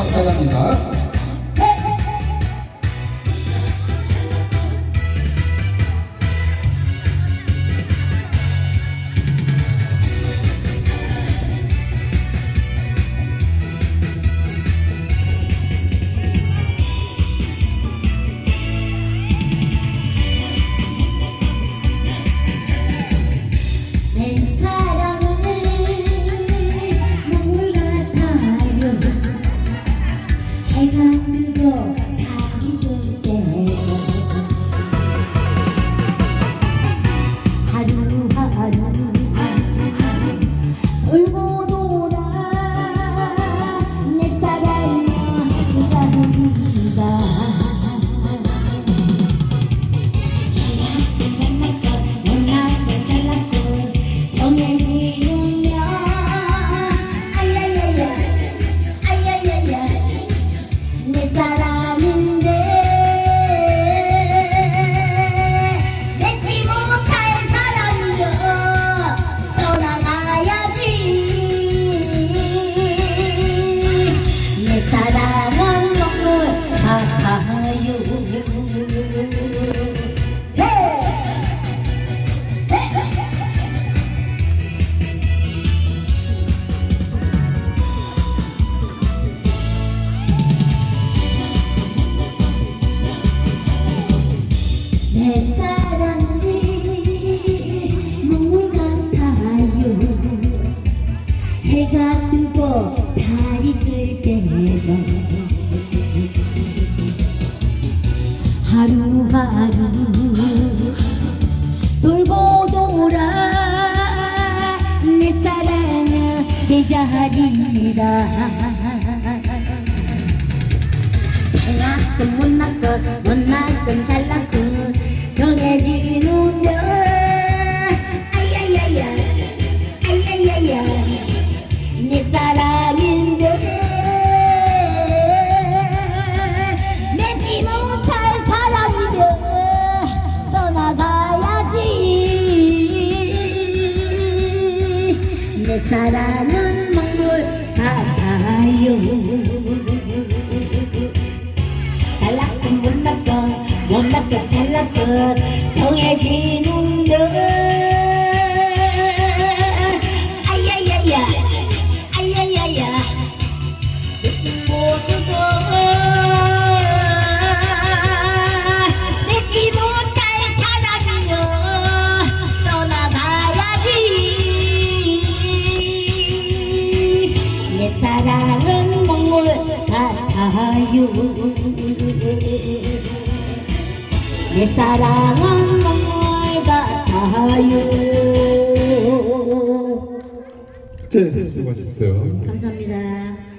감사합니다. I'm to go. 두마루 돌보 돌아 내 사랑은 제자리라. 내 사랑은 먹물. 같아요. 잘났건 못났건 못났건 잘났건 정해진 운명. 가요 내 사랑은 뭘 같아요. 네, 수고하셨어요. 감사합니다.